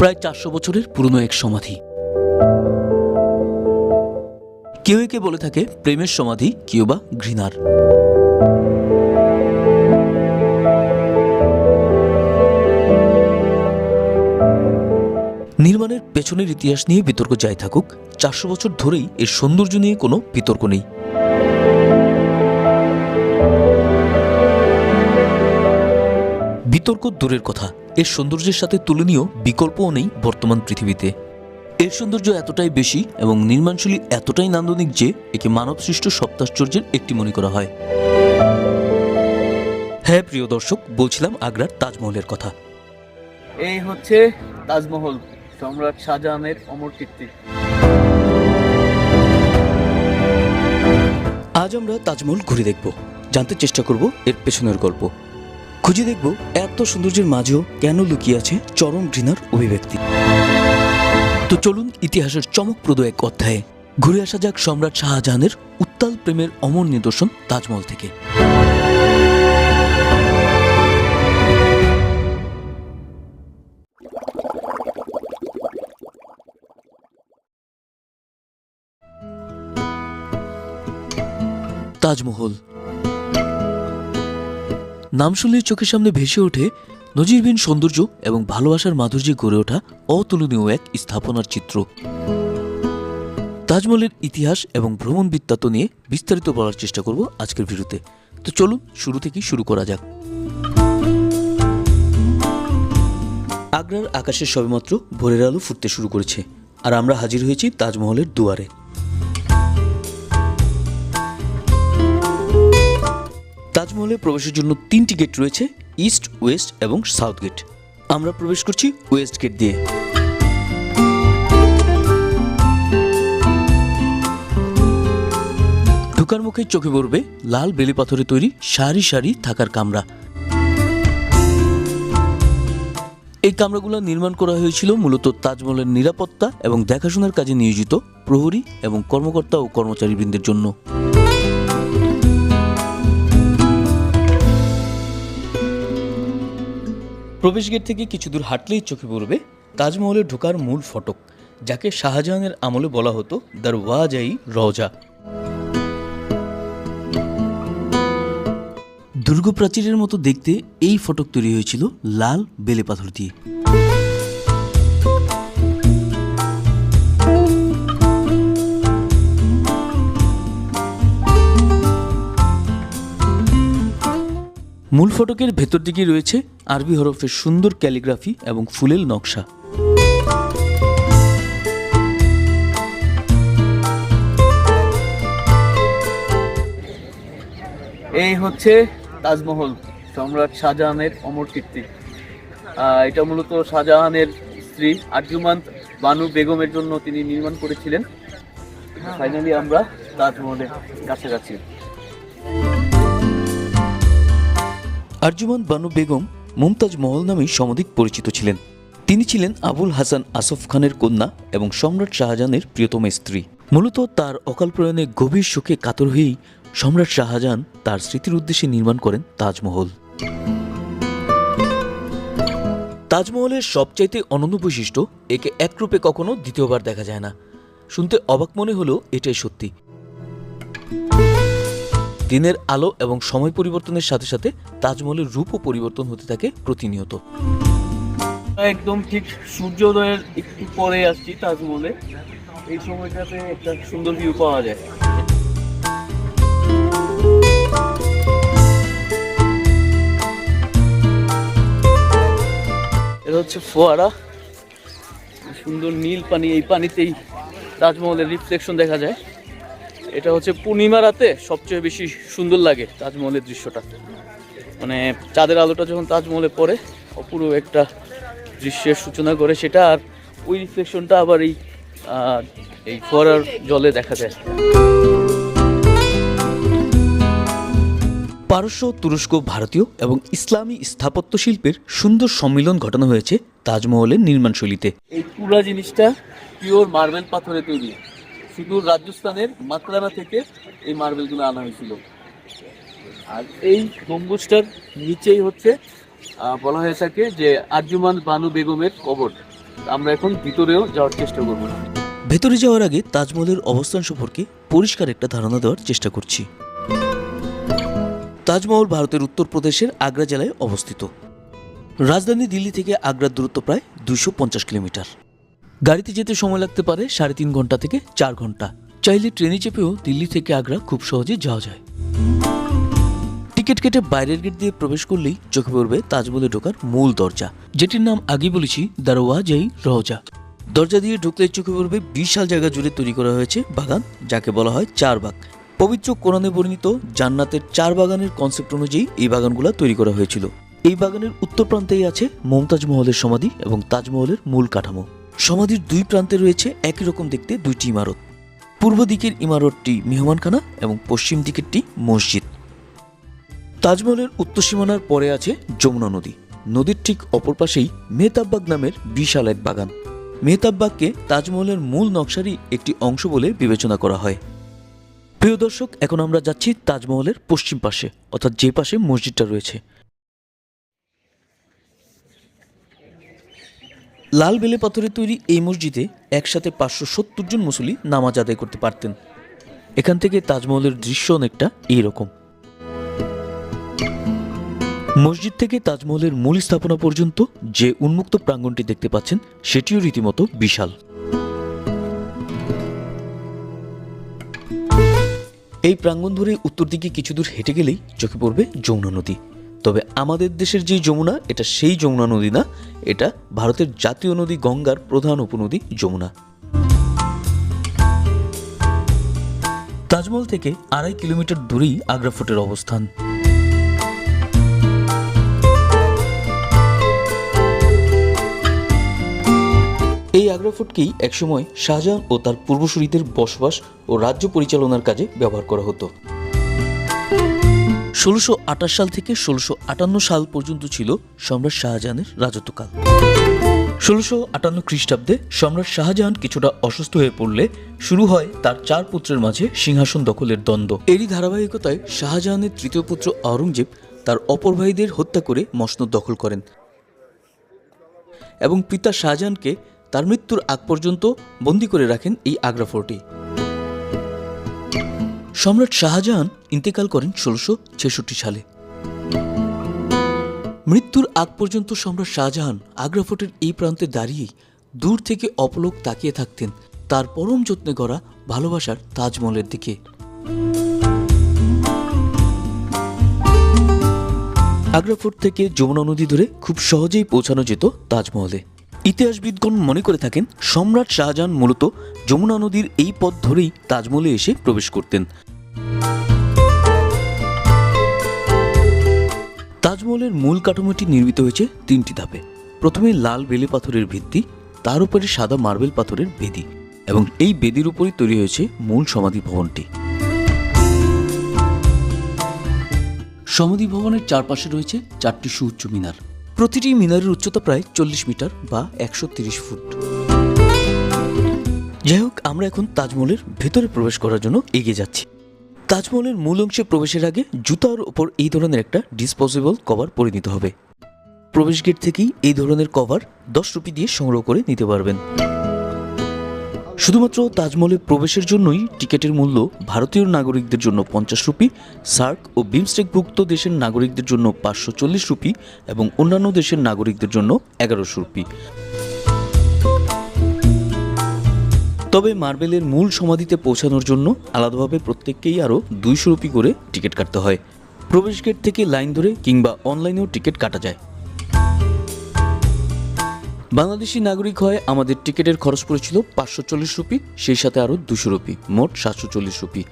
প্রায় চারশো বছরের পুরনো এক সমাধি। কেউ একে বলে থাকে প্রেমের সমাধি, কেউ বা ঘৃণার। নির্মাণের পেছনের ইতিহাস নিয়ে বিতর্ক যাই থাকুক, চারশো বছর ধরেই এর সৌন্দর্য নিয়ে কোনো বিতর্ক নেই। বিতর্ক দূরের কথা। এর সৌন্দর্যের সাথে তুলনীয় বিকল্পও নেই বর্তমান পৃথিবীতে। এর সৌন্দর্য এতটাই বেশি এবং নির্মাণশৈলী এতটাই নান্দনিক যে একে মানবসৃষ্ট সপ্তাশ্চর্যের একটি মনে করা হয়। হ্যাঁ প্রিয় দর্শক বলছিলাম আগ্রার তাজমহলের কথা। এই হচ্ছে তাজমহল সম্রাট শাহজাহানের অমর কীর্তি। আজ আমরা তাজমহল ঘুরে দেখব জানতে চেষ্টা করব এর পেছনের গল্প। খুঁজে দেখব এত সৌন্দর্যের মাঝেও কেন লুকিয়ে আছে চরম ঘৃণার অভিব্যক্তি। তো চলুন ইতিহাসের চমকপ্রদ এক অধ্যায়ে ঘুরে আসা যাক সম্রাট শাহজাহানের উত্তাল প্রেমের অমর নিদর্শন তাজমহল থেকে। তাজমহল নাম শুনলেই চোখের সামনে ভেসে ওঠে নজিরবিহীন সৌন্দর্য এবং ভালোবাসার মাধুর্যে গড়ে ওঠা অতুলনীয় এক স্থাপনার চিত্র। তাজমহলের ইতিহাস এবং ভ্রমণ বৃত্তান্ত নিয়ে বিস্তারিত বলার চেষ্টা করব আজকের ভিডিওতে। তো চলুন শুরু থেকেই শুরু করা যাক। আগ্রার আকাশের সবেমাত্র ভোরের আলো ফুটতে শুরু করেছে, আর আমরা হাজির হয়েছি তাজমহলের দুয়ারে। তাজমহলে প্রবেশের জন্য তিনটি গেট রয়েছে ইস্ট ওয়েস্ট এবং সাউথ গেট আমরা প্রবেশ করছি ওয়েস্ট গেট দিয়ে। ঢোকার মুখে চোখে পড়বে লাল বেলি পাথরে তৈরি সারি সারি থাকার কামরা। এই কামরাগুলো নির্মাণ করা হয়েছিল মূলত তাজমহলের নিরাপত্তা এবং দেখাশোনার কাজে নিয়োজিত প্রহরী এবং কর্মকর্তা ও কর্মচারীবৃন্দের জন্য। প্রবেশ গেট থেকে কিছু দূর হাঁটলেই চোখে পড়বে তাজমহলে ঢোকার মূল ফটক, যাকে শাহজাহানের আমলে বলা হতো দরওয়াজাই রওজা। দুর্গ প্রাচীরের মতো দেখতে এই ফটক তৈরি হয়েছিল লাল বেলে পাথর দিয়ে। মূল ফটকের ভেতর দিকে রয়েছে আরবি হরফের সুন্দর ক্যালিগ্রাফি এবং ফুলেল নকশা। এই হচ্ছে তাজমহল সম্রাট শাহজাহানের অমর কীর্তি। এটা মূলত শাহজাহানের স্ত্রী আর্জুমান বানু বেগমের জন্য তিনি নির্মাণ করেছিলেন। ফাইনালি আমরা তাজমহলের কাছাকাছি। আরজুমান বানু বেগম মুমতাজ মহল নামেই সমধিক পরিচিত ছিলেন। তিনি ছিলেন আবুল হাসান আসফ খানের কন্যা এবং সম্রাট শাহজাহানের প্রিয়তম স্ত্রী। মূলত তার অকাল প্রয়াণে গভীর শোকে কাতর হয়েই সম্রাট শাহজাহান তার স্মৃতির উদ্দেশ্যে নির্মাণ করেন তাজমহল। তাজমহলের সবচাইতে অনন্য বৈশিষ্ট্য, একে একরূপে কখনো দ্বিতীয়বার দেখা যায় না। শুনতে অবাক মনে হলেও এটাই সত্যি। দিনের আলো এবং সময় পরিবর্তনের সাথে সাথে তাজমহলের রূপও পরিবর্তন হতে থাকে প্রতিনিয়ত। একদম ঠিক সূর্যোদয়ের একটু পরে আসছি তাজমহলে। এই সময়টাতে একটা সুন্দর ভিউ পাওয়া যায়। এটা হচ্ছে ফোয়ারা। সুন্দর নীল পানি, এই পানিতেই তাজমহলের রিফ্লেকশন দেখা যায়। এটা হচ্ছে পূর্ণিমা রাতে সবচেয়ে বেশি সুন্দর লাগে তাজমহলের দৃশ্যটা। মানে চাঁদের আলোটা যখন তাজমহলে পড়ে অপূর্ব একটা দৃশ্যের সূচনা করে সেটা আর ওই রিফ্লেকশনটা আবার এই এই ফোয়ারার জলে দেখা যায়। পারস্য তুরস্ক ভারতীয় এবং ইসলামী স্থাপত্য শিল্পের সুন্দর সম্মিলন ঘটানো হয়েছে তাজমহলের নির্মাণ শৈলীতে এই পুরা জিনিসটা পিওর মার্বেল পাথরে তৈরি। শুধু রাজস্থানের মাকড়ানা থেকে এই মার্বেলগুলো আনা হয়েছিল। আর এই গম্বুজটার নিচেই হচ্ছে বলা হয়ে থাকে যে আর্জুমান বানু বেগমের কবর। আমরা এখন ভিতরেও যাওয়ার চেষ্টা করব। ভেতরে যাওয়ার আগে তাজমহলের অবস্থান সম্পর্কে পরিষ্কার একটা ধারণা দেওয়ার চেষ্টা করছি। তাজমহল ভারতের উত্তরপ্রদেশের আগ্রা জেলায় অবস্থিত। রাজধানী দিল্লি থেকে আগ্রার দূরত্ব প্রায় দুশো কিলোমিটার। গাড়িতে যেতে সময় লাগতে পারে সাড়ে তিন ঘণ্টা থেকে চার ঘণ্টা। চাইলে ট্রেনে চেপেও দিল্লি থেকে আগ্রা খুব সহজে যাওয়া যায়। টিকিট কেটে বাইরের গেট দিয়ে প্রবেশ করলেই চোখে পড়বে তাজমহলে ঢোকার মূল দরজা, যেটির নাম আগে বলেছি দারোয়াজাই রওজা। দরজা দিয়ে ঢুকলে চোখে পড়বে বিশাল জায়গা জুড়ে তৈরি করা হয়েছে বাগান, যাকে বলা হয় চার বাগ। পবিত্র কোরআনে বর্ণিত জান্নাতের চার বাগানের কনসেপ্ট অনুযায়ী এই বাগানগুলো তৈরি করা হয়েছিল। এই বাগানের উত্তর প্রান্তেই আছে মমতাজ মহলের সমাধি এবং তাজমহলের মূল কাঠামো। সমাধির দুই প্রান্তে রয়েছে একই রকম দেখতে দুইটি ইমারত। পূর্ব দিকের ইমারতটি মেহমানখানা এবং পশ্চিম দিকেরটি মসজিদ। তাজমহলের উত্তর সীমানার পরে আছে যমুনা নদী। নদীর ঠিক অপর পাশেই মেহতাববাগ নামের বিশাল এক বাগান। মেহতাববাগকে তাজমহলের মূল নকশারই একটি অংশ বলে বিবেচনা করা হয়। প্রিয় দর্শক, এখন আমরা যাচ্ছি তাজমহলের পশ্চিম পাশে, অর্থাৎ যে পাশে মসজিদটা রয়েছে। লাল বেলে পাথরের তৈরি এই মসজিদে একসাথে পাঁচশো সত্তর জন মুসলি নামাজ আদায় করতে পারতেন। এখান থেকে তাজমহলের দৃশ্য অনেকটা এইরকম। মসজিদ থেকে তাজমহলের মূল স্থাপনা পর্যন্ত যে উন্মুক্ত প্রাঙ্গণটি দেখতে পাচ্ছেন, সেটিও রীতিমতো বিশাল। এই প্রাঙ্গণ ধরে উত্তর দিকে কিছু দূর হেঁটে গেলেই চোখে পড়বে যমুনা নদী। তবে আমাদের দেশের যে যমুনা, এটা সেই যমুনা নদী না, এটা ভারতের জাতীয় নদী গঙ্গার প্রধান উপনদী যমুনা। তাজমহল থেকে আড়াই কিলোমিটার দূরেই আগ্রা ফোর্টের অবস্থান। এই আগ্রা ফোর্টকেই একসময় শাহজাহান ও তার পূর্বসূরিদের বসবাস ও রাজ্য পরিচালনার কাজে ব্যবহার করা হতো। ষোলোশো সাল থেকে ষোলোশো সাল পর্যন্ত ছিল সম্রাট শাহজাহানের রাজত্বকাল। ষোলোশো আটান্ন খ্রিস্টাব্দে সম্রাট শাহজাহান কিছুটা অসুস্থ হয়ে পড়লে শুরু হয় তার চার পুত্রের মাঝে সিংহাসন দখলের দ্বন্দ্ব। এরই ধারাবাহিকতায় শাহজাহানের তৃতীয় পুত্র আওরঙ্গজেব তার অপর ভাইদের হত্যা করে মসনদ দখল করেন এবং পিতা শাহজাহানকে তার মৃত্যুর আগ পর্যন্ত বন্দি করে রাখেন এই আগ্রা ফোর্টে। সম্রাট শাহজাহান ইন্তেকাল করেন ষোলোশো ছেষট্টি সালে। মৃত্যুর আগ পর্যন্ত সম্রাট শাহজাহান আগ্রা ফোর্টের এই প্রান্তে দাঁড়িয়েই দূর থেকে অপলোক তাকিয়ে থাকতেন তার পরম যত্নে গড়া ভালোবাসার তাজমহলের দিকে। আগ্রা ফোর্ট থেকে যমুনা নদী ধরে খুব সহজেই পৌঁছানো যেত তাজমহলে। ইতিহাসবিদগণ মনে করে থাকেন, সম্রাট শাহজাহান মূলত যমুনা নদীর এই পথ ধরেই তাজমহলে এসে প্রবেশ করতেন। তাজমহলের মূল কাঠামোটি নির্মিত হয়েছে তিনটি ধাপে। প্রথমে লাল বেলে পাথরের ভিত্তি, তার উপরে সাদা মার্বেল পাথরের বেদি এবং এই বেদির উপরই তৈরি হয়েছে মূল সমাধি ভবনটি। সমাধি ভবনের চারপাশে রয়েছে চারটি সুউচ্চ মিনার। প্রতিটি মিনারের উচ্চতা প্রায় চল্লিশ মিটার বা একশো ফুট। যাই হোক, আমরা এখন তাজমহলের ভেতরে প্রবেশ করার জন্য এগিয়ে যাচ্ছি। তাজমহলের মূল অংশে প্রবেশের আগে জুতার ওপর এই ধরনের একটা ডিসপোজেবল কভার পরে নিতে হবে। প্রবেশ গেট থেকেই এই ধরনের কভার দশ রুপি দিয়ে সংগ্রহ করে নিতে পারবেন। শুধুমাত্র তাজমহলে প্রবেশের জন্যই টিকিটের মূল্য ভারতীয় নাগরিকদের জন্য পঞ্চাশ রুপি, সার্ক ও বিমস্টেকভুক্ত দেশের নাগরিকদের জন্য পাঁচশো চল্লিশ রুপি এবং অন্যান্য দেশের নাগরিকদের জন্য এগারোশো রুপি। তবে মার্বেলের মূল সমাধিতে পৌঁছানোর জন্য আলাদাভাবে প্রত্যেককেই আরও দুইশো রুপি করে টিকিট কাটতে হয়। প্রবেশ গেট থেকে লাইন ধরে কিংবা অনলাইনেও টিকিট কাটা যায়। বাংলাদেশি নাগরিক হয় আমাদের টিকিটের খরচ পড়েছিল পাঁচশো চল্লিশ রুপি, সেই সাথে আরও দুশো রুপি, মোট সাতশো চল্লিশ রুপি।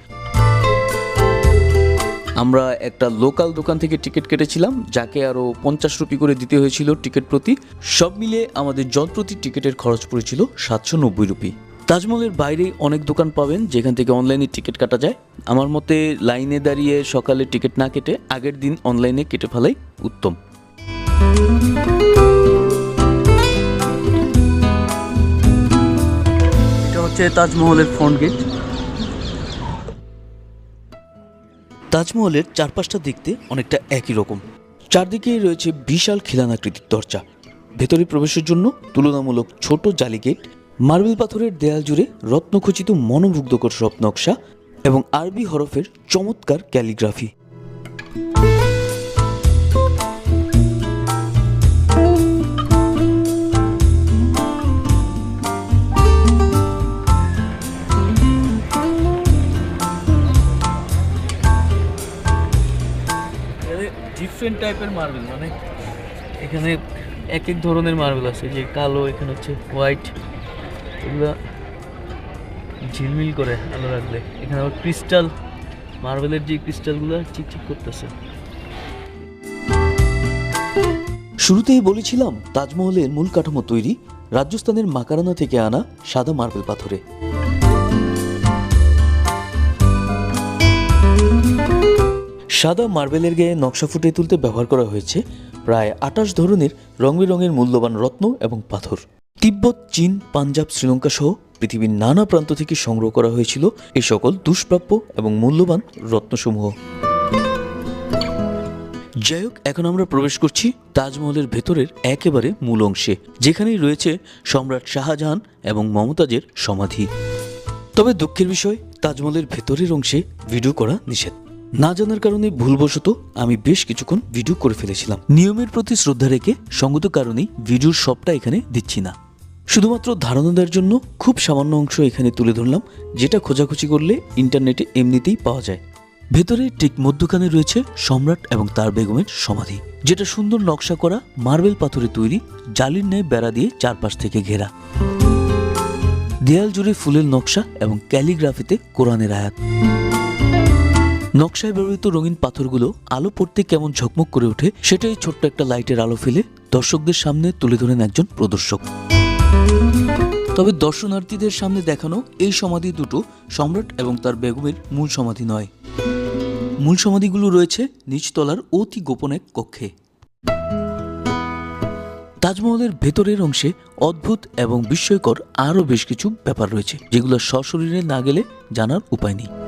আমরা একটা লোকাল দোকান থেকে টিকিট কেটেছিলাম, যাকে আরও পঞ্চাশ রুপি করে দিতে হয়েছিল টিকিট প্রতি। সব মিলিয়ে আমাদের যন্ত্রটি টিকিটের খরচ পড়েছিল সাতশো নব্বই রুপি। তাজমহলের বাইরে অনেক দোকান পাবেন, যেখান থেকে অনলাইনে টিকিট কাটা যায়। আমার মতে, লাইনে দাঁড়িয়ে সকালে টিকিট না কেটে আগের দিন অনলাইনে কেটে ফেলাই উত্তম। হচ্ছে তাজমহলের ফ্রন্ট গেট তাজমহলের চারপাশটা দেখতে অনেকটা একই রকম। চারদিকেই রয়েছে বিশাল খিলানাকৃতির দরজা। ভেতরে প্রবেশের জন্য তুলনামূলক ছোট জালি গেট, মার্বেল পাথরের দেয়াল জুড়ে রত্নখচিত মনোমুগ্ধকর সব নকশা এবং আরবি হরফের চমৎকার ক্যালিগ্রাফি। ডিফারেন্ট টাইপের মার্বেল মানে এখানে এক এক ধরনের মার্বেল আছে, যে কালো, এখানে হচ্ছে হোয়াইট এগুলো ঝিলমিল করে আলো রাখলে। এখানে আবার ক্রিস্টাল মার্বেলের যে ক্রিস্টালগুলো চিকচিক করতেছে। শুরুতেই বলেছিলাম, তাজমহলের মূল কাঠামো তৈরি, রাজস্থানের মাকারানা থেকে আনা সাদা মার্বেল পাথরে। সাদা মার্বেলের গায়ে নকশা ফুটিয়ে তুলতে ব্যবহার করা হয়েছে প্রায় আঠাশ ধরনের রং বেরঙের মূল্যবান রত্ন এবং পাথর। তিব্বত, চীন, পাঞ্জাব, শ্রীলঙ্কা সহ পৃথিবীর নানা প্রান্ত থেকে সংগ্রহ করা হয়েছিল এই সকল দুষ্প্রাপ্য এবং মূল্যবান রত্নসমূহ। যাই হোক, এখন আমরা প্রবেশ করছি তাজমহলের ভেতরের একেবারে মূল অংশে, যেখানেই রয়েছে সম্রাট শাহজাহান এবং মমতাজের সমাধি। তবে দুঃখের বিষয়, তাজমহলের ভেতরের অংশে ভিডিও করা নিষেধ। না জানার কারণে ভুলবশত আমি বেশ কিছুক্ষণ ভিডিও করে ফেলেছিলাম। নিয়মের প্রতি শ্রদ্ধা রেখে সঙ্গত কারণেই ভিডিওর সবটা এখানে দিচ্ছি না। শুধুমাত্র ধারণা দেওয়ার জন্য খুব সামান্য অংশ এখানে তুলে ধরলাম, যেটা খোঁজাখুঁজি করলে ইন্টারনেটে এমনিতেই পাওয়া যায়। ভেতরে ঠিক মধ্যখানে রয়েছে সম্রাট এবং তার বেগমের সমাধি, যেটা সুন্দর নকশা করা মার্বেল পাথরে তৈরি, জালির ন্যায় বেড়া দিয়ে চারপাশ থেকে ঘেরা। দেয়াল জুড়ে ফুলের নকশা এবং ক্যালিগ্রাফিতে কোরআনের আয়াত। নকশায় ব্যবহৃত রঙিন পাথরগুলো আলো পড়তে কেমন ঝকমক করে ওঠে, সেটাই ছোট্ট একটা লাইটের আলো ফেলে দর্শকদের সামনে তুলে ধরেন একজন প্রদর্শক। তবে দর্শনার্থীদের সামনে দেখানো এই সমাধি দুটো সম্রাট এবং তার বেগমের মূল সমাধি নয়। মূল সমাধিগুলো রয়েছে নিচতলার অতি গোপন এক কক্ষে। তাজমহলের ভেতরের অংশে অদ্ভুত এবং বিস্ময়কর আরও বেশ কিছু ব্যাপার রয়েছে, যেগুলো সশরীরে না গেলে জানার উপায় নেই।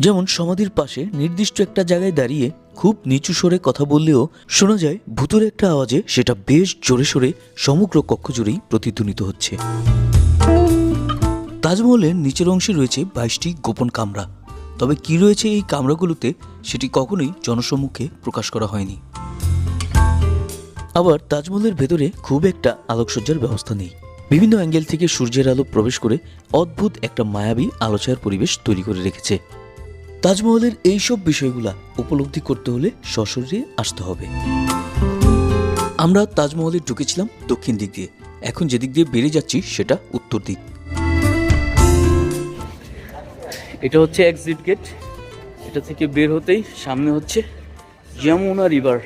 যেমন সমাধির পাশে নির্দিষ্ট একটা জায়গায় দাঁড়িয়ে খুব নিচু স্বরে কথা বললেও শোনা যায়, ভূতের একটা আওয়াজে সেটা বেশ জোরে সোরে সমগ্র কক্ষ জুড়েই প্রতিধ্বনিত হচ্ছে। তাজমহলের নিচের অংশে রয়েছে বাইশটি গোপন কামরা। তবে কি রয়েছে এই কামরাগুলোতে সেটি কখনোই জনসম্মুখে প্রকাশ করা হয়নি। আবার তাজমহলের ভেতরে খুব একটা আলোকসজ্জার ব্যবস্থা নেই। বিভিন্ন অ্যাঙ্গেল থেকে সূর্যের আলো প্রবেশ করে অদ্ভুত একটা মায়াবী আলোচনার পরিবেশ তৈরি করে রেখেছে। তাজমহলের এইসব বিষয়গুলা উপলব্ধি করতে হলে সশরীরে আসতে হবে। আমরা তাজমহলে ঢুকেছিলাম দক্ষিণ দিক দিয়ে। এখন যেদিক দিয়ে বেড়ে যাচ্ছি সেটা উত্তর দিক। এটা হচ্ছে এক্সিট গেট এটা থেকে বের হতেই সামনে হচ্ছে যমুনা রিভার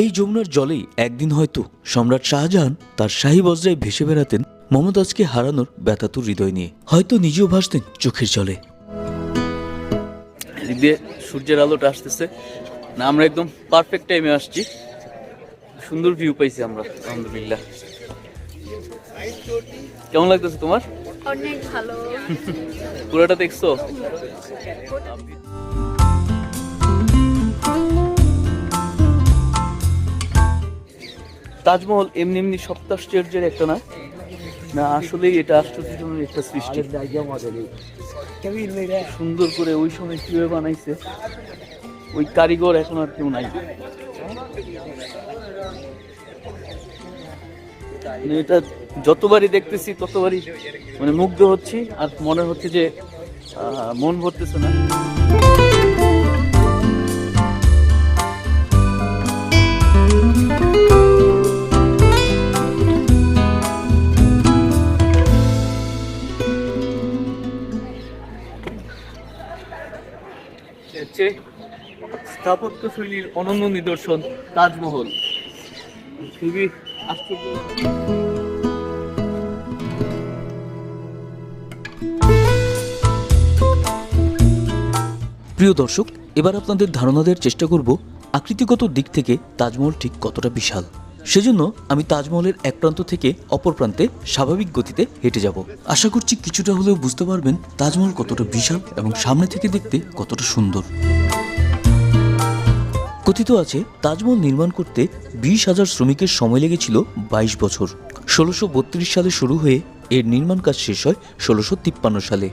এই যমুনার জলেই একদিন হয়তো সম্রাট শাহজাহান তার শাহী বজ্রায় ভেসে বেড়াতেন মমতাজকে হারানোর ব্যথাতুর হৃদয় নিয়ে। হয়তো নিজেও ভাসতেন চোখের জলে। এদিক দিয়ে সূর্যের আলোটা আসতেছে। না আমরা একদম পারফেক্ট টাইমে আসছি। সুন্দর ভিউ পাইছি আমরা আলহামদুলিল্লাহ। কেমন লাগতেছে তোমার? অনেক ভালো। পুরোটা দেখছ? তাজমহল এমনি এমনি সপ্তাশ্চর্যের একটা না? না আসলেই এটা আশ্চর্যজনক একটা সৃষ্টি। সুন্দর করে ওই সময় কীভাবে বানাইছে? ওই কারিগর এখন আর কেউ নাই। মানে এটা যতবারই দেখতেছি ততবারই মানে মুগ্ধ হচ্ছি আর মনে হচ্ছে যে মন ভরতেছে না। হচ্ছে স্থাপত্য শৈলীর অনন্য নিদর্শন তাজমহল। খুবই আশ্চর্য। প্রিয় দর্শক, এবার আপনাদের ধারণা দেওয়ার চেষ্টা করব আকৃতিগত দিক থেকে তাজমহল ঠিক কতটা বিশাল। সেজন্য আমি তাজমহলের এক প্রান্ত থেকে অপর প্রান্তে স্বাভাবিক গতিতে হেঁটে যাব। আশা করছি কিছুটা হলেও বুঝতে পারবেন তাজমহল কতটা বিশাল এবং সামনে থেকে দেখতে কতটা সুন্দর। কথিত আছে, তাজমহল নির্মাণ করতে বিশ হাজার শ্রমিকের সময় লেগেছিল বাইশ বছর। ষোলোশো সালে শুরু হয়ে এর নির্মাণ কাজ শেষ হয় ষোলোশো সালে।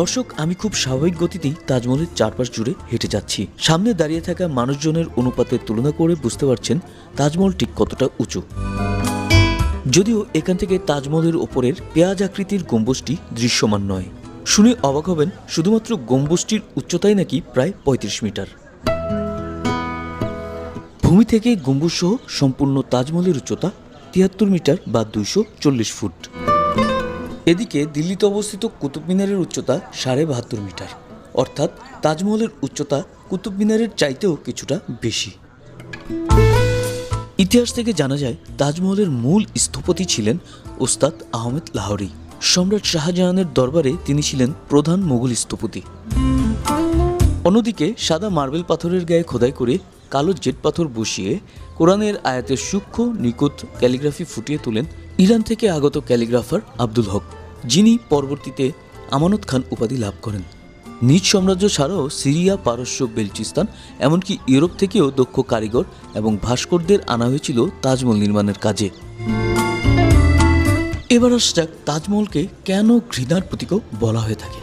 দর্শক, আমি খুব স্বাভাবিক গতিতেই তাজমহলের চারপাশ জুড়ে হেঁটে যাচ্ছি। সামনে দাঁড়িয়ে থাকা মানুষজনের অনুপাতের তুলনা করে বুঝতে পারছেন তাজমহল ঠিক কতটা উঁচু। যদিও এখান থেকে তাজমহলের ওপরের পেঁয়াজ আকৃতির গম্বুজটি দৃশ্যমান নয়। শুনে অবাক হবেন, শুধুমাত্র গম্বুজটির উচ্চতাই নাকি প্রায় পঁয়ত্রিশ মিটার। ভূমি থেকে গম্বুজ সহ সম্পূর্ণ তাজমহলের উচ্চতা তিয়াত্তর মিটার বা দুইশো চল্লিশ ফুট। এদিকে দিল্লিতে অবস্থিত কুতুব মিনারের উচ্চতা সাড়ে বাহাত্তর মিটার। অর্থাৎ তাজমহলের উচ্চতা কুতুব মিনারের চাইতেও কিছুটা বেশি। ইতিহাস থেকে জানা যায়, তাজমহলের মূল স্থপতি ছিলেন ওস্তাদ আহমেদ লাহোরি। সম্রাট শাহজাহানের দরবারে তিনি ছিলেন প্রধান মোগল স্থপতি। অন্যদিকে সাদা মার্বেল পাথরের গায়ে খোদাই করে কালো জেট পাথর বসিয়ে কোরআনের আয়াতের সূক্ষ্ম, নিখুঁত ক্যালিগ্রাফি ফুটিয়ে তোলেন ইরান থেকে আগত ক্যালিগ্রাফার আব্দুল হক। যিনি পরবর্তীতে আমানত খান উপাধি লাভ করেন। নিজ সাম্রাজ্য ছাড়াও সিরিয়া, পারস্য, বেলচিস্তান, এমনকি ইউরোপ থেকেও দক্ষ কারিগর এবং ভাস্করদের আনা হয়েছিল তাজমহল নির্মাণের কাজে। এবার আসা যাক তাজমহলকে কেন ঘৃণার প্রতীকও বলা হয়ে থাকে।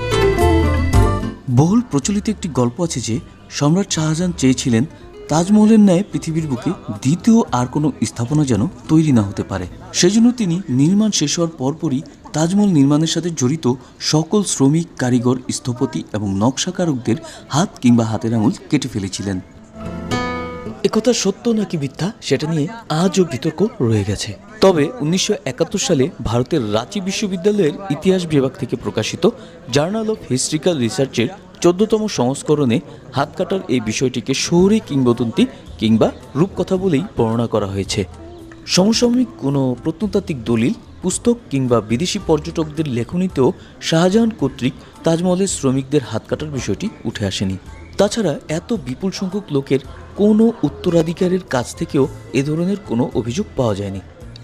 বহুল প্রচলিত একটি গল্প আছে যে, সম্রাট শাহজাহান চেয়েছিলেন তাজমহলের ন্যায় পৃথিবীর বুকে দ্বিতীয় আর কোনো স্থাপনা যেন তৈরি না হতে পারে। সেজন্য তিনি নির্মাণ শেষ হওয়ার পরপরই তাজমহল নির্মাণের সাথে জড়িত সকল শ্রমিক, কারিগর, স্থপতি এবং নকশাকারকদের হাত কিংবা হাতের আঙুল কেটে ফেলেছিলেন। একথা সত্য নাকি মিথ্যা সেটা নিয়ে আজও বিতর্ক রয়ে গেছে। তবে উনিশশো একাত্তর সালে ভারতের রাঁচি বিশ্ববিদ্যালয়ের ইতিহাস বিভাগ থেকে প্রকাশিত জার্নাল অফ হিস্ট্রিক্যাল রিসার্চের চোদ্দতম সংস্করণে হাত কাটার এই বিষয়টিকে শহুরে কিংবদন্তি কিংবা রূপকথা বলেই বর্ণনা করা হয়েছে। সমসাময়িক কোনো প্রত্নতাত্ত্বিক দলিল পুস্তক কিংবা বিদেশি পর্যটকদের লেখনীতেও শাহজাহান কর্তৃক তাজমহলের শ্রমিকদের হাত কাটার বিষয়টি উঠে আসেনি। তাছাড়া এত বিপুল সংখ্যক লোকের কোনো উত্তরাধিকারের কাছ থেকেও এ ধরনের কোনো অভিযোগ পাওয়া যায়নি।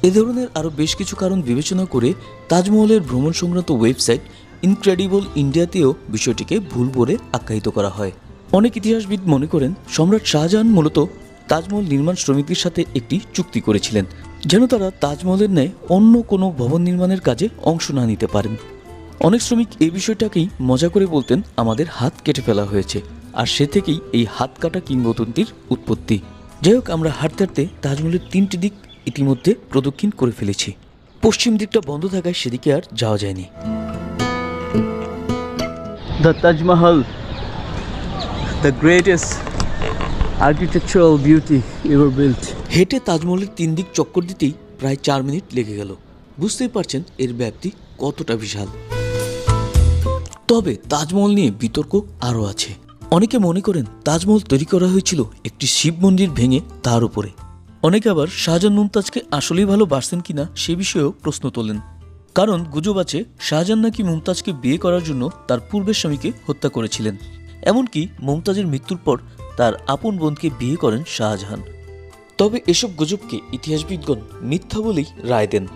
এ ধরনের আরও বেশ কিছু কারণ বিবেচনা করে তাজমহলের ভ্রমণ সংক্রান্ত ওয়েবসাইট ইনক্রেডিবল ইন্ডিয়াতেও বিষয়টিকে ভুল বলে আখ্যায়িত করা হয়। অনেক ইতিহাসবিদ মনে করেন, সম্রাট শাহজাহান মূলত তাজমহল নির্মাণ শ্রমিকদের সাথে একটি চুক্তি করেছিলেন, যেন তারা তাজমহলের ন্যায় অন্য কোনো ভবন নির্মাণের কাজে অংশ না নিতে পারেন। অনেক শ্রমিক এই বিষয়টাকেই মজা করে বলতেন, আমাদের হাত কেটে ফেলা হয়েছে, আর সে থেকেই এই হাত কাটা কিংবদন্তির উৎপত্তি। যাই হোক, আমরা হাঁটতে হাঁটতে তাজমহলের তিনটি দিক ইতিমধ্যে প্রদক্ষিণ করে ফেলেছি। পশ্চিম দিকটা বন্ধ থাকায় সেদিকে আর যাওয়া যায়নি। The Taj Mahal the the architectural beauty ever built. হেঁটে তাজমহলের তিন দিক চক্কর দিতেই প্রায় চার মিনিট লেগে গেল। বুঝতেই পারছেন এর ব্যাপ্তি কতটা বিশাল। তবে তাজমহল নিয়ে বিতর্ক আরও আছে। অনেকে মনে করেন তাজমহল তৈরি করা হয়েছিল একটি শিব মন্দির ভেঙে তার উপরে। অনেকে আবার শাহজাহান মুমতাজকে আসলেই ভালোবাসতেন কিনা সে বিষয়েও প্রশ্ন তোলেন। কারণ গুজব আছে, শাহজাহান নাকি মুমতাজকে বিয়ে করার জন্য তার পূর্বের স্বামীকে হত্যা করেছিলেন। এমনকি মুমতাজের মৃত্যুর পর তার আপন বোনকে বিয়ে করেন শাহজাহান। তবে এসব গুজবকে ইতিহাসবিদগণ মিথ্যা বলেই রায় দেন।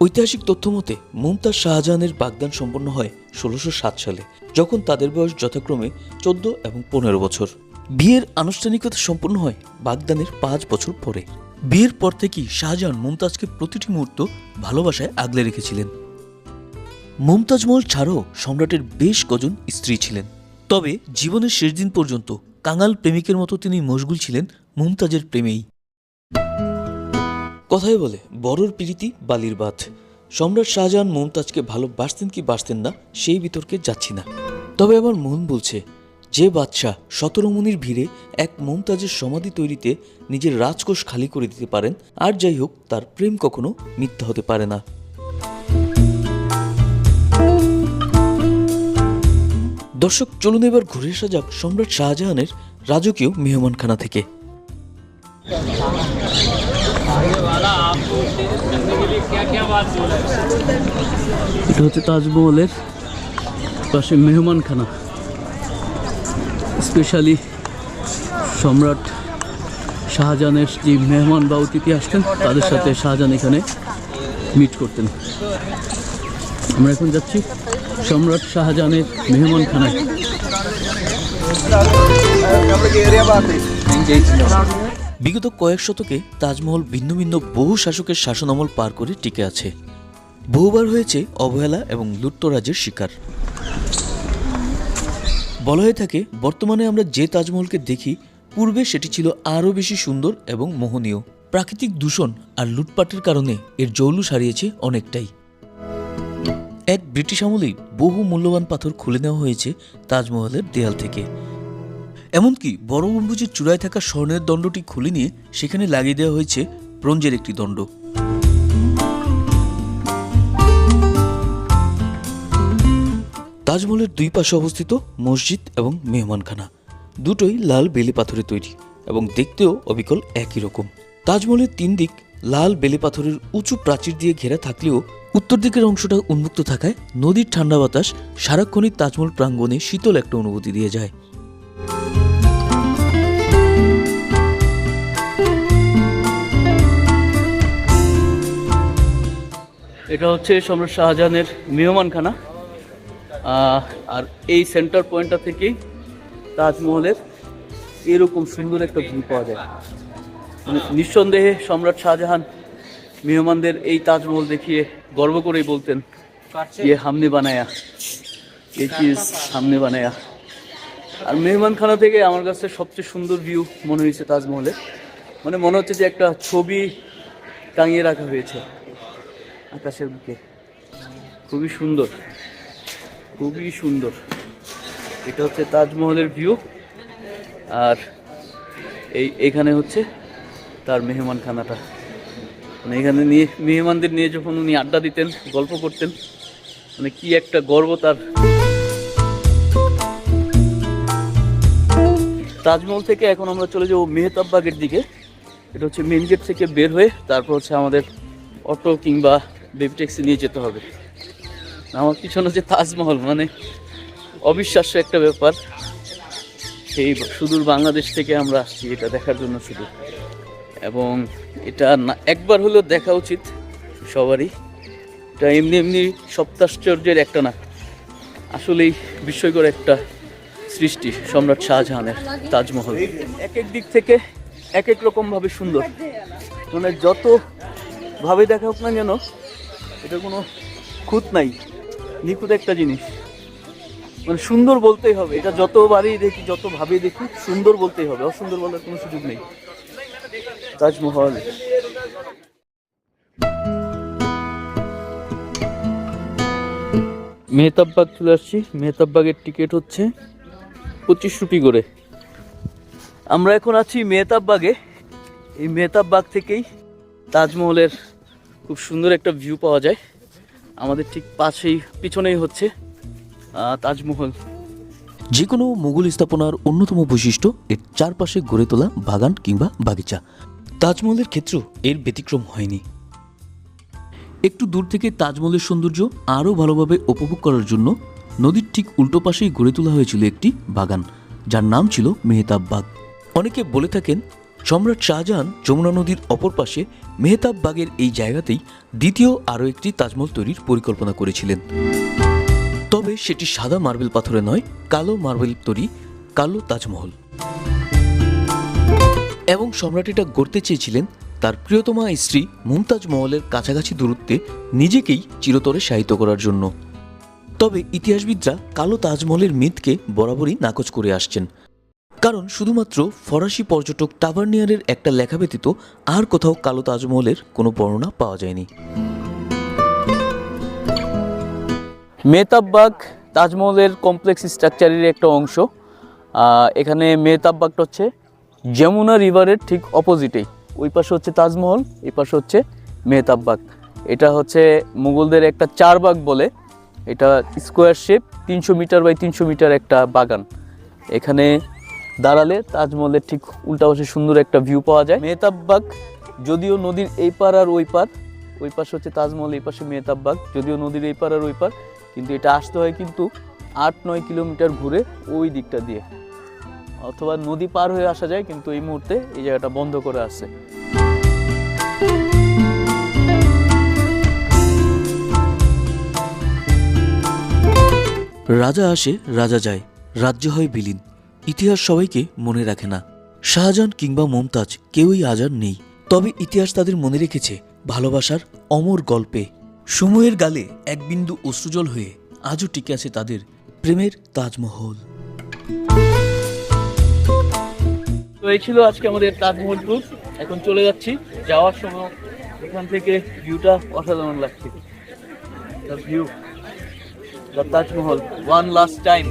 ঐতিহাসিক তথ্য মতে, মুমতাজ শাহজাহানের বাগদান সম্পন্ন হয় ষোলোশো সাত সালে, যখন তাদের বয়স যথাক্রমে চোদ্দ এবং পনেরো বছর। বিয়ের আনুষ্ঠানিকতা সম্পন্ন হয় বাগদানের পাঁচ বছর পরে। বিয়ের পর থেকেই শাহজাহান মুমতাজকে প্রতিটি মুহূর্ত ভালোবাসায় আগলে রেখেছিলেন। মুমতাজ মহল ছাড়াও সম্রাটের বেশ কজন স্ত্রী ছিলেন। তবে জীবনের শেষ দিন পর্যন্ত কাঙাল প্রেমিকের মতো তিনি মশগুল ছিলেন মুমতাজের প্রেমেই। কথায় বলে, বড়র প্রীতি বালির বাঁধ। সম্রাট শাহজাহান মুমতাজকে ভালোবাসতেন কি বাসতেন না, সেই বিতর্কে যাচ্ছি না। তবে আমার মন বলছে, যে বাদশাহ শতরমণির ভিড়ে এক মুমতাজের সমাধি তৈরিতে নিজের রাজকোষ খালি করে দিতে পারেন, আর যাই হোক, তার প্রেম কখনো মিথ্যা হতে পারে না। দর্শক, চলুন এবার ঘুরে আসা যাক সম্রাট শাহজাহানের রাজকীয় মেহমানখানা থেকে। এটা হচ্ছে তাজমহলের পাশে মেহমানখানা। স্পেশালি সম্রাট শাহজাহানের যে মেহমান বা অতিথি আসতেন তাদের সাথে শাহজাহান এখানে মিট করতেন। আমরা এখন যাচ্ছি সম্রাট শাহজাহানের মেহমানখানায়। বিগত কয়েক শতকে তাজমহল ভিন্ন ভিন্ন বহু শাসকের শাসনামল পার করে টিকে আছে। বহুবার হয়েছে অবহেলা এবং লুট্তরাজের শিকার। বলা হয়ে থাকে, বর্তমানে আমরা যে তাজমহলকে দেখি, পূর্বে সেটি ছিল আরও বেশি সুন্দর এবং মোহনীয়। প্রাকৃতিক দূষণ আর লুটপাটের কারণে এর জৌলুস হারিয়েছে অনেকটাই। এক ব্রিটিশ আমলেই বহু মূল্যবান পাথর খুলে নেওয়া হয়েছে তাজমহলের দেয়াল থেকে। এমনকি বড় গম্বুজের চূড়ায় থাকা স্বর্ণের দণ্ডটি খুলে নিয়ে সেখানে লাগিয়ে দেওয়া হয়েছে ব্রোঞ্জের একটি দণ্ড। তাজমহলের দুই পাশে অবস্থিত মসজিদ এবং মেহমানখানা। দুটোই লাল বেলে পাথরে তৈরি এবং দেখতেও অবিকল একই রকম। তাজমহলের তিন দিক লাল বেলে পাথরের উঁচু প্রাচীর দিয়ে ঘেরা থাকলেও উত্তর দিকের অংশটা উন্মুক্ত থাকায় নদীর ঠান্ডা বাতাস সারাক্ষণই তাজমহল প্রাঙ্গণে শীতল একটা অনুভূতি দিয়ে যায়। এটা হচ্ছে সম্রাট শাহজাহানের মেহমানখানা। আর এই সেন্টার পয়েন্টটা থেকেই তাজমহলের এরকম সুন্দর একটা ভিউ পাওয়া যায়। মানে নিঃসন্দেহে সম্রাট শাহজাহান মেহমানদের এই তাজমহল দেখিয়ে গর্ব করেই বলতেন ইয়ে হামনে বানায়া এই চিজ হামনে বানায়া? আর মেহমানখানা থেকে আমার কাছে সবচেয়ে সুন্দর ভিউ মনে হয়েছে তাজমহলের মানে মনে হচ্ছে যে একটা ছবি টাঙিয়ে রাখা হয়েছে আকাশের বুকে। খুবই সুন্দর খুবই সুন্দর। এটা হচ্ছে তাজমহলের ভিউ আর এই এখানে হচ্ছে তার মেহমানখানাটা। মানে এখানে নিয়ে মেহমানদের নিয়ে যখন উনি আড্ডা দিতেন, গল্প করতেন মানে কি একটা গর্ব তার। তাজমহল থেকে এখন আমরা চলে যাব মেহতাববাগের দিকে। এটা হচ্ছে মেন গেট থেকে বের হয়ে তারপর হচ্ছে আমাদের অটো কিংবা বেবি ট্যাক্সি নিয়ে যেতে হবে। আমার পিছনে যে তাজমহল মানে অবিশ্বাস্য একটা ব্যাপার। সেই সুদূর বাংলাদেশ থেকে আমরা আসছি, এটা দেখার জন্য শুধু। এবং এটা না, একবার হলেও দেখা উচিত সবারই। এটা এমনি এমনি সপ্তাশ্চর্যের একটা না, আসলেই বিস্ময়কর একটা সৃষ্টি সম্রাট শাহজাহানের তাজমহল। এক এক দিক থেকে এক এক রকমভাবে সুন্দর। মানে যত ভাবে দেখা হোক না যেন এটা কোনো খুঁত নাই, নিখুঁত একটা জিনিস। মানে সুন্দর বলতেই হবে, এটা যতবারই দেখি, যত ভাবে দেখি, সুন্দর বলতেই হবে, অসুন্দর বলার কোনো সুযোগ নেই। তাজমহল। মেহতাববাগ চলে আসছি। মেহতাববাগের টিকিট হচ্ছে পঁচিশ রুপি করে। আমরা এখন আছি মেহতাববাগে। এই মেহতাববাগ থেকেই তাজমহলের খুব সুন্দর একটা ভিউ পাওয়া যায়। আমাদের ঠিক পাশেই, পিছনেই হচ্ছে তাজমহল। যে কোনো মুঘল স্থাপনার অন্যতম বৈশিষ্ট্য, এর চারপাশে গড়ে তোলা বাগান কিংবা বাগিচা। তাজমহলের ক্ষেত্রেও এর ব্যতিক্রম হয়নি। একটু দূর থেকে তাজমহলের সৌন্দর্য আরও ভালোভাবে উপভোগ করার জন্য নদীর ঠিক উল্টো পাশেই গড়ে তোলা হয়েছিল একটি বাগান, যার নাম ছিল মেহতাব বাগ অনেকে বলে থাকেন, সম্রাট শাহজাহান যমুনা নদীর অপর পাশে মেহতাব বাগের এই জায়গাতেই দ্বিতীয় আরও একটি তাজমহল তৈরির পরিকল্পনা করেছিলেন। তবে সেটি সাদা মার্বেল পাথরে নয়, কালো মার্বেল তৈরি, কালো তাজমহল। এবং সম্রাট এটা গড়তে চেয়েছিলেন তার প্রিয়তমা স্ত্রী মুমতাজ মহলের কাছাকাছি দূরত্বে নিজেকেই চিরতরে সাহিত্য করার জন্য। তবে ইতিহাসবিদরা কালো তাজমহলের মিথকে বরাবরই নাকচ করে আসছেন। কারণ শুধুমাত্র ফরাসি পর্যটক টাভার্নিয়ারের একটা লেখা ব্যতীত আর কোথাও কালো তাজমহলের কোনো বর্ণনা পাওয়া যায়নি। মেহতাববাগ তাজমহলের কমপ্লেক্স স্ট্রাকচারের একটা অংশ। এখানে মেহতাববাগটা হচ্ছে যমুনা রিভারের ঠিক অপোজিটেই। ওই পাশে হচ্ছে তাজমহল, এই পাশে হচ্ছে মেহতাববাগ এটা হচ্ছে মুঘলদের একটা চারবাগ বলে। এটা স্কোয়ার শেপ তিনশো মিটার বাই তিনশো মিটার একটা বাগান। এখানে দাঁড়ালে তাজমহলের ঠিক উল্টা পাশে সুন্দর একটা ভিউ পাওয়া যায়। মেহতাববাগ যদিও নদীর এই পার আর ওই পার, ওই পাশে হচ্ছে তাজমহল, এই পাশে মেহতাববাগ যদিও নদীর এই পার আর ওই পার, কিন্তু এটা আসতে হয় কিন্তু আট নয় কিলোমিটার ঘুরে ওই দিকটা দিয়ে। অথবা নদী পার হয়ে আসা যায়, কিন্তু এই মুহূর্তে এই জায়গাটা বন্ধ করে আছে। রাজা আসে, রাজা যায়, রাজ্য হয় বিলীন। ইতিহাস সবাইকে মনে রাখে না। শাহজাহান কিংবা মমতাজ কেউই আজ আর নেই। তবে ইতিহাস তাদের মনে রেখেছে, ভালোবাসার অমর গল্পে। সময়ের গালে এক বিন্দু অশ্রুজল হয়ে আজও টিকে আছে তাদের প্রেমের তাজমহল। তো এই ছিল আজকে আমাদের তাজমহল টুর এখন চলে যাচ্ছি। যাওয়ার সময় এখান থেকে ভিউটা অসাধারণ লাগছে। The view the Taj Mahal one last time